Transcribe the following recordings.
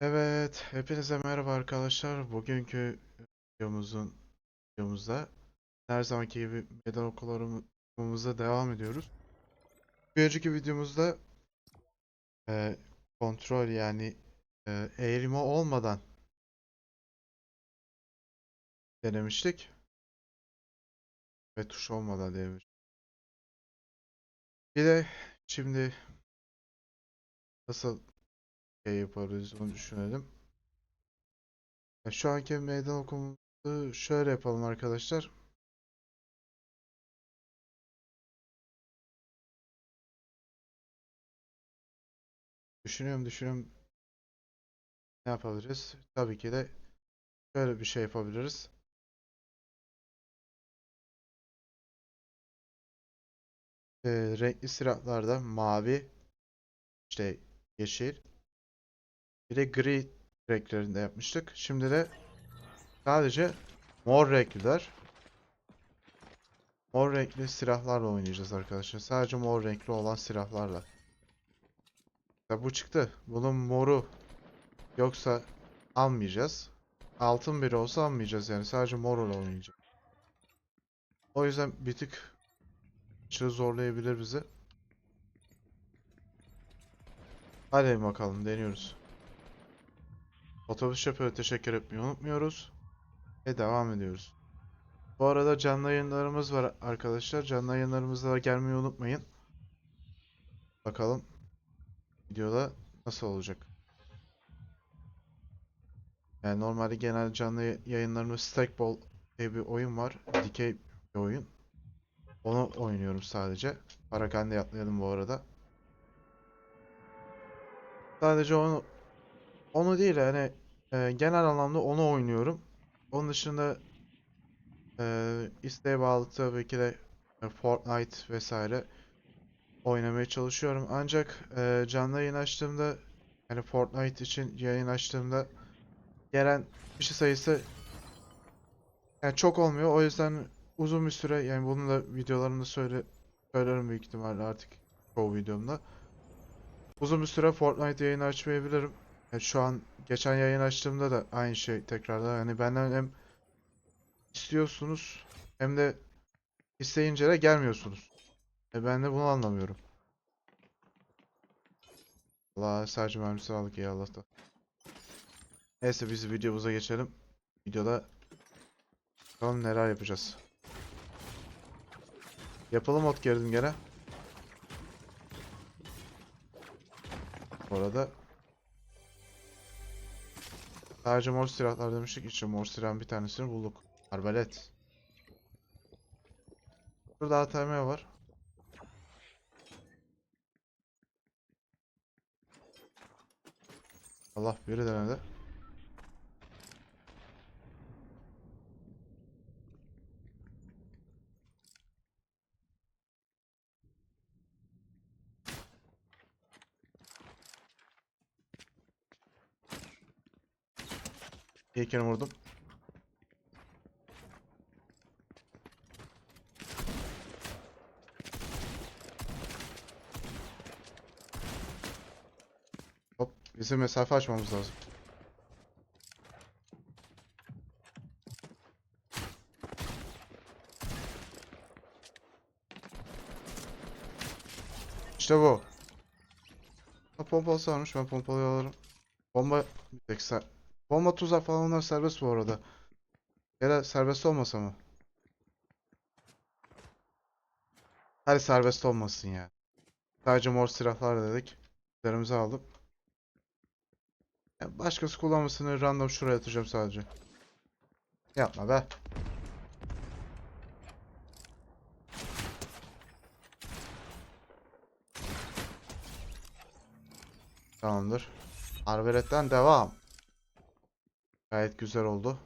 Evet, hepinize merhaba arkadaşlar. Bugünkü videomuzun videomuzda her zamanki gibi meydan okumalarımıza devam ediyoruz. Bir önceki videomuzda e, kontrol yani e, eğrilme olmadan denemiştik ve tuş olmadan denemiştik. Bir de şimdi nasıl şey yaparız onu düşünelim. Şu anki meydan okumumuzu şöyle yapalım arkadaşlar. Düşünüyorum düşünüyorum ne yapabiliriz? Tabii ki de şöyle bir şey yapabiliriz. Ee, renkli silahlarda mavi, işte yeşil, bir de gri renklerinde yapmıştık. Şimdi de sadece mor renkliler. Mor renkli silahlarla oynayacağız arkadaşlar. Sadece mor renkli olan silahlarla. Ya bu çıktı. Bunun moru yoksa almayacağız. Altın biri olsa almayacağız yani. Sadece mor oynayacağız. O yüzden bir tık içeri zorlayabilir bizi. Hadi bakalım deniyoruz. Otobüs şoförü teşekkür etmeyi unutmuyoruz. Ve devam ediyoruz. Bu arada canlı yayınlarımız var arkadaşlar. Canlı yayınlarımıza gelmeyi unutmayın. Bakalım videoda nasıl olacak. Yani normalde genel canlı yayınlarımız Stackball diye bir oyun var. Dikey bir oyun. Onu oynuyorum sadece. Parakende atlayalım bu arada. Sadece onu onu değil yani e, genel anlamda onu oynuyorum. Onun dışında e, isteğe bağlı tabii ki de e, Fortnite vesaire oynamaya çalışıyorum. Ancak e, canlı yayın açtığımda yani Fortnite için yayın açtığımda gelen kişi sayısı yani çok olmuyor. O yüzden uzun bir süre yani bunu da videolarımda söyle söylerim büyük ihtimalle artık çoğu videomda. Uzun bir süre Fortnite yayını açmayabilirim. Şu an geçen yayın açtığımda da aynı şey tekrardan. Yani benden hem istiyorsunuz hem de isteyince de gelmiyorsunuz. E ben de bunu anlamıyorum. Allah sadece mermisi aldık ya Allah'tan. Neyse biz videomuza geçelim. Videoda bakalım neler yapacağız. Yapalım ot girdim gene. Bu arada sadece mor silahlar demiştik. İşte mor silahın bir tanesini bulduk. Arbalet. Burada ATM var. Allah biri denedi. İlkini vurdum. Hop, bizim mesafe açmamız lazım. İşte bu. Ha, pompalısı varmış ben pompalıyı alırım. Bomba bir tek ser- Bomba tuzak falan onlar serbest bu arada. Ya da serbest olmasa mı? Hadi serbest olmasın ya. Sadece mor silahlar dedik. Üzerimize aldık. Ya başkası kullanmasını random şuraya atacağım sadece. Yapma be. Tamamdır. Arbeletten devam. Gayet güzel oldu.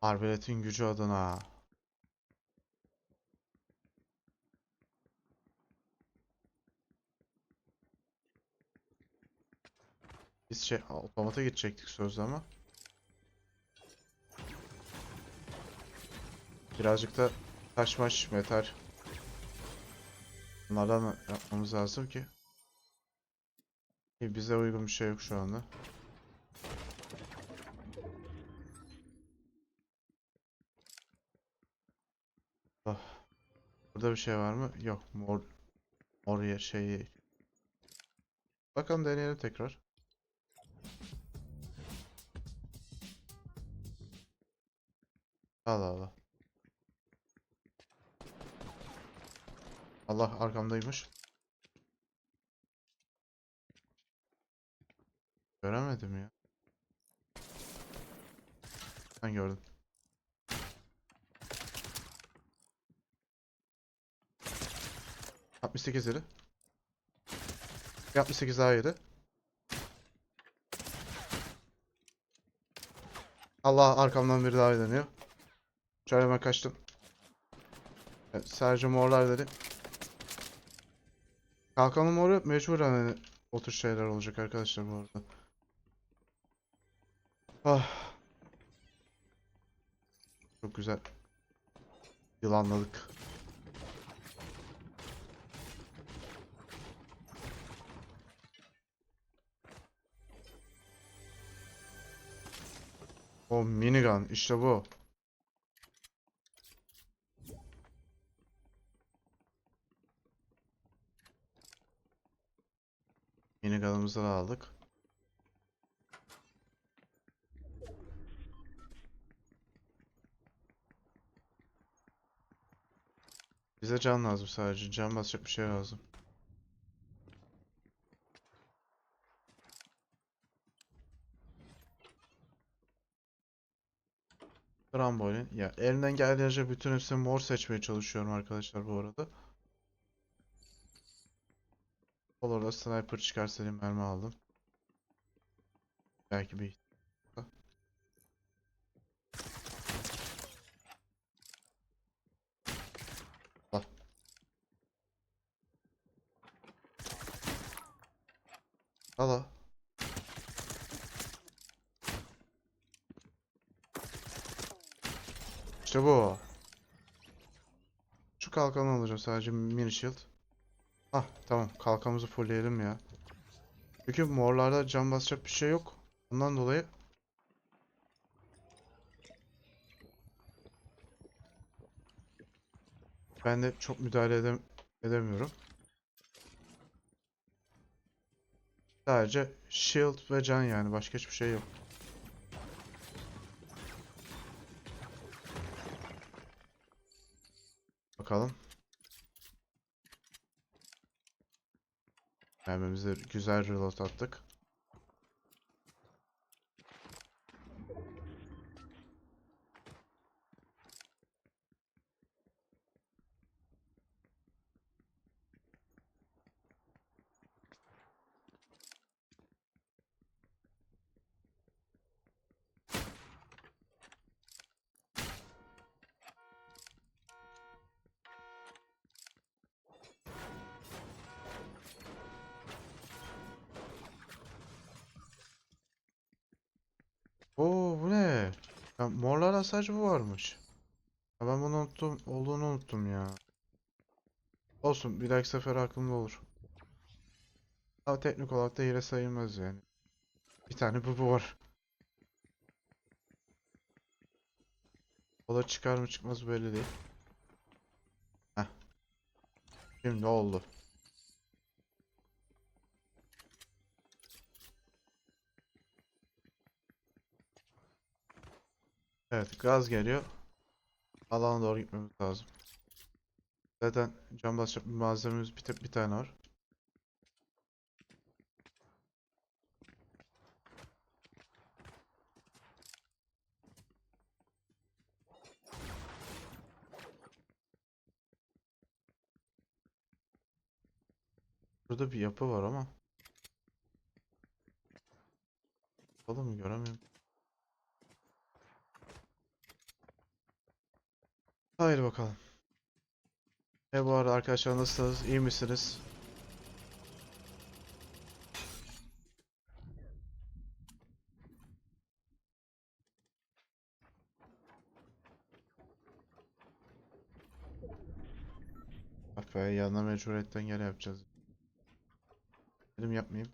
Arbeletin gücü adına. Biz şey otomata gidecektik sözde ama. Birazcık da taş maş metal. Bunlardan yapmamız lazım ki. İyi, bize uygun bir şey yok şu anda. Ah. Burada bir şey var mı? Yok. Mor mor yer şey. Bakalım deneyelim tekrar. Allah Allah. Allah arkamdaymış. Göremedim ya. Ben gördüm. Altmış sekiz yedi. 68 daha yedi. Allah arkamdan biri daha deniyor. Şöyle hemen kaçtım. Evet, sadece morlar dedi. Kalkanlı moru mecburen hani o tür şeyler olacak arkadaşlar bu arada. Ah. Çok güzel. Yılanladık. O minigun işte bu. Minigun'ımızı da aldık. Bize can lazım sadece. Can basacak bir şey lazım. Trambolin. Ya elimden geldiğince bütün hepsini mor seçmeye çalışıyorum arkadaşlar bu arada. Olur da sniper çıkarsa mermi aldım. Belki bir Al. Al al. İşte bu. Şu kalkanı alacağım sadece mini shield. Ah tamam kalkanımızı fullleyelim ya. Çünkü morlarda can basacak bir şey yok. Ondan dolayı ben de çok müdahale edem edemiyorum. Sadece shield ve can yani başka hiçbir şey yok. Bakalım. Mermimize güzel reload attık. Oo bu ne? Ya, morlarda sadece bu varmış. Ya ben bunu unuttum, olduğunu unuttum ya. Olsun, bir dahaki sefer aklımda olur. Ama teknik olarak da hile sayılmaz yani. Bir tane bu var. O da çıkar mı çıkmaz belli değil. Heh. Şimdi oldu. Evet, gaz geliyor. Alana doğru gitmemiz lazım. Zaten cam basacak bir malzememiz bir, bir tane var. Burada bir yapı var ama. Bakalım göremiyorum. Haydi bakalım. E bu arada arkadaşlar nasılsınız? İyi misiniz? Bak be yanına mecburiyetten gel yapacağız. Dedim yapmayayım.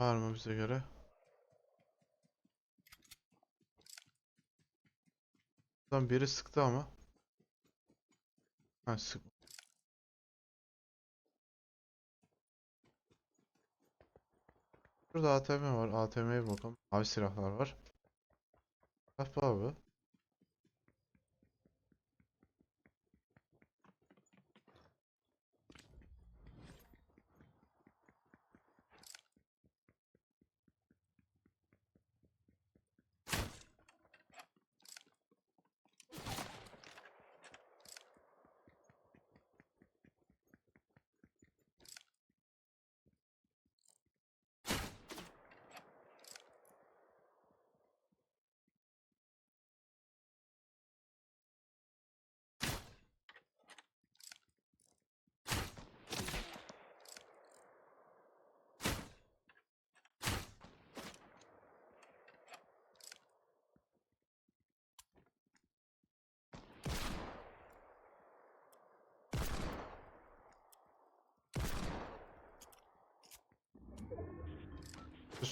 Var mı bize göre? Lan biri sıktı ama. Ha sık. Şurada ATM var. ATM'ye bakalım. Abi silahlar var. Silah abi.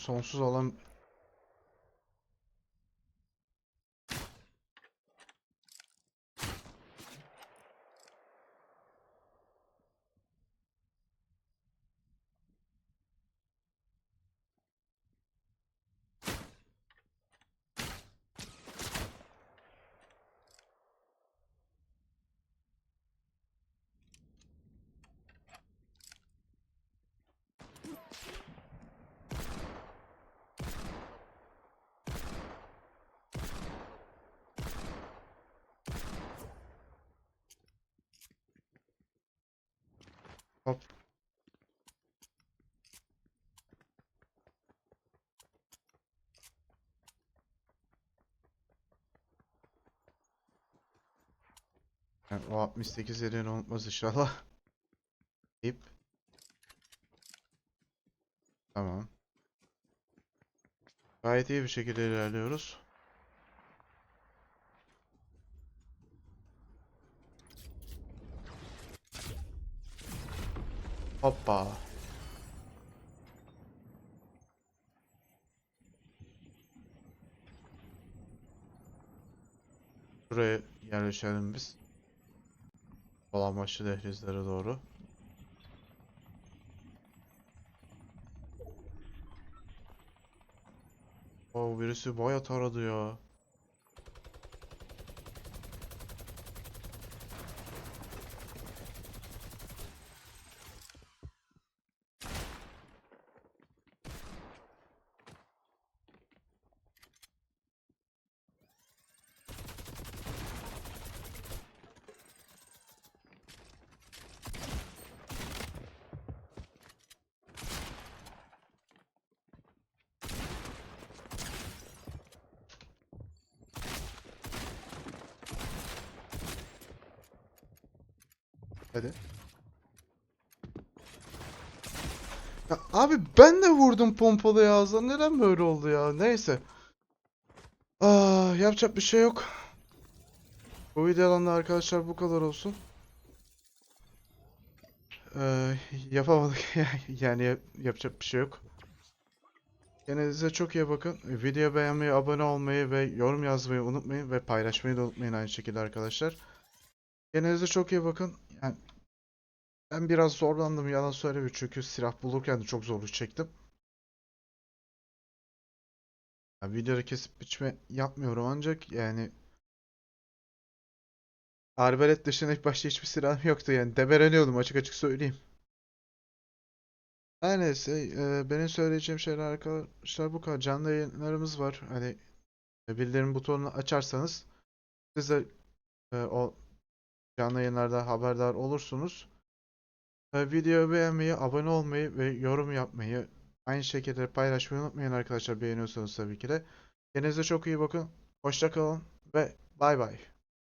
Sonsuz alan Yani o 68 yerini unutmaz inşallah. İp. Tamam. Gayet iyi bir şekilde ilerliyoruz. Hoppa. Buraya yerleşelim biz. Olan başlı dehlizlere doğru. Oo birisi bayağı taradı ya. Hadi. Ya abi ben de vurdum pompalı ağzına. Neden böyle oldu ya? Neyse. Ah, yapacak bir şey yok. Bu videodan da arkadaşlar bu kadar olsun. Ee, yapamadık yani yap- yapacak bir şey yok. Kendinize çok iyi bakın. Video beğenmeyi, abone olmayı ve yorum yazmayı unutmayın ve paylaşmayı da unutmayın aynı şekilde arkadaşlar. Kendinize çok iyi bakın. Yani ben biraz zorlandım yalan söylemiyorum çünkü silah bulurken de çok zorluk çektim. Ya videoda kesip biçme yapmıyorum ancak yani arbalet dışında ilk başta hiçbir silahım yoktu yani debeleniyordum açık açık söyleyeyim. Her neyse e, benim söyleyeceğim şeyler arkadaşlar bu kadar. Canlı yayınlarımız var. Hani e, bildirim butonunu açarsanız siz de e, o canlı yayınlarda haberdar olursunuz. Videoyu beğenmeyi, abone olmayı ve yorum yapmayı Aynı şekilde paylaşmayı unutmayın arkadaşlar beğeniyorsanız tabii ki de. Kendinize çok iyi bakın. Hoşça kalın ve bay bay.